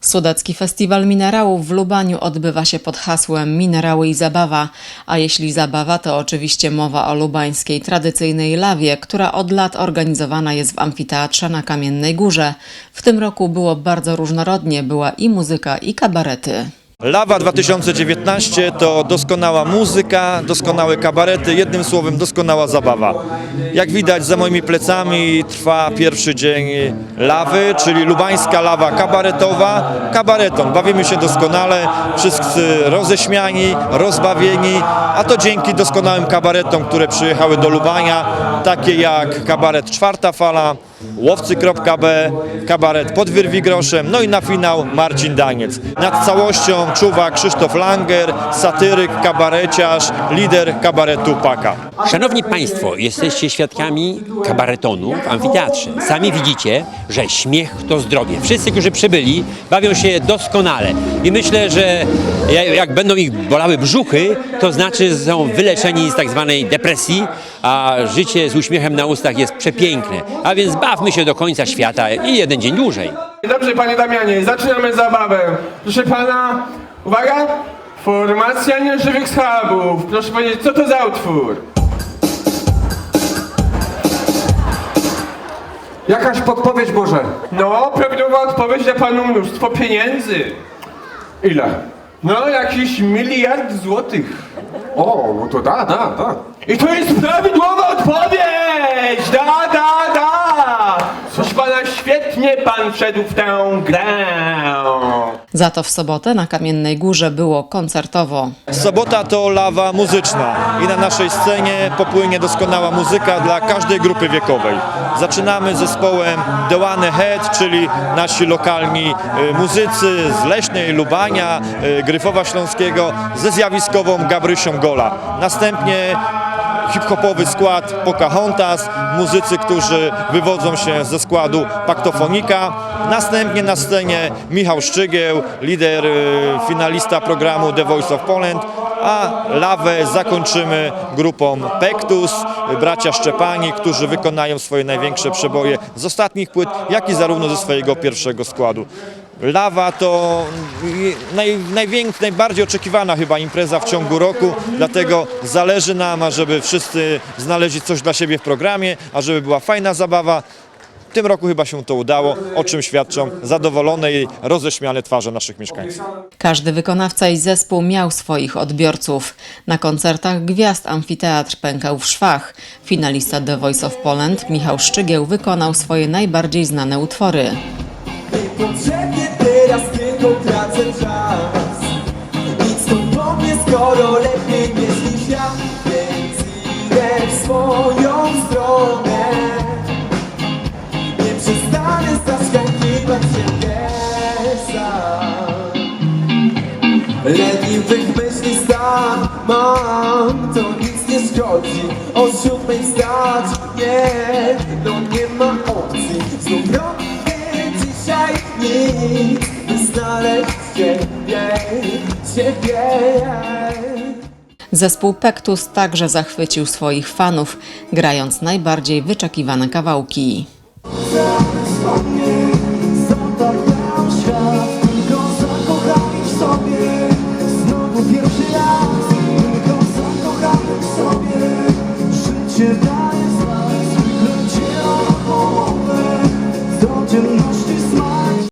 Sudecki Festiwal Minerałów w Lubaniu odbywa się pod hasłem Minerały i Zabawa, a jeśli zabawa, to oczywiście mowa o lubańskiej tradycyjnej lawie, która od lat organizowana jest w amfiteatrze na Kamiennej Górze. W tym roku było bardzo różnorodnie, była i muzyka, i kabarety. Lawa 2019 to doskonała muzyka, doskonałe kabarety, jednym słowem doskonała zabawa. Jak widać za moimi plecami trwa pierwszy dzień lawy, czyli lubańska lawa kabaretowa. Kabareton, bawimy się doskonale, wszyscy roześmiani, rozbawieni, a to dzięki doskonałym kabaretom, które przyjechały do Lubania, takie jak kabaret Czwarta Fala, Łowcy.b, kabaret pod Wyrwigroszem, no i na finał Marcin Daniec. Nad całością czuwa Krzysztof Langer, satyryk, kabareciarz, lider kabaretu Paka. Szanowni Państwo, jesteście świadkami kabaretonu w amfiteatrze. Sami widzicie, że śmiech to zdrowie. Wszyscy, którzy przybyli, bawią się doskonale. I myślę, że jak będą ich bolały brzuchy, to znaczy, że są wyleczeni z tak zwanej depresji, a życie z uśmiechem na ustach jest przepiękne. A więc bawmy się do końca świata i jeden dzień dłużej. Dobrze, panie Damianie, zaczynamy zabawę. Proszę pana, uwaga! Formacja nieżywych schabów. Proszę powiedzieć, co to za utwór? Jakaś podpowiedź może? No, prawidłowa odpowiedź da panu mnóstwo pieniędzy. Ile? No, jakiś miliard złotych. O, no to da, da, da. I to jest prawidłowa odpowiedź! Da, da, da! Pana świetnie pan wszedł w tę grę. Za to w sobotę na Kamiennej Górze było koncertowo. Sobota to lawa muzyczna i na naszej scenie popłynie doskonała muzyka dla każdej grupy wiekowej. Zaczynamy z zespołem The One Head, czyli nasi lokalni y, muzycy z Leśnej, Lubania, y, Gryfowa Śląskiego ze zjawiskową Gabrysią Gola. Następnie hip-hopowy skład Pocahontas, muzycy, którzy wywodzą się ze składu Paktofonika. Następnie na scenie Michał Szczygieł, lider, y, finalista programu The Voice of Poland, a lawę zakończymy grupą Pektus, bracia Szczepani, którzy wykonają swoje największe przeboje z ostatnich płyt, jak i zarówno ze swojego pierwszego składu. Lawa to naj, największa, najbardziej oczekiwana chyba impreza w ciągu roku, dlatego zależy nam, ażeby wszyscy znaleźli coś dla siebie w programie, ażeby była fajna zabawa. W tym roku chyba się to udało, o czym świadczą zadowolone i roześmiane twarze naszych mieszkańców. Każdy wykonawca i zespół miał swoich odbiorców. Na koncertach gwiazd amfiteatr pękał w szwach. Finalista The Voice of Poland Michał Szczygieł wykonał swoje najbardziej znane utwory. Potrzebnie tylko tracę czas. Nic tu po mnie, skoro lepiej niż ja Więc idę w swoją stronę. Nie przestanę zaskakiwać sam Leniwych myśli stan mam To nic nie szkodzi. O siódmej wstać Nie, no nie ma opcji. Znów robię dzisiaj nic znaleźć siebie, siebie. Zespół Pektus także zachwycił swoich fanów, grając najbardziej wyczekiwane kawałki. Znowu pierwszy raz, Życie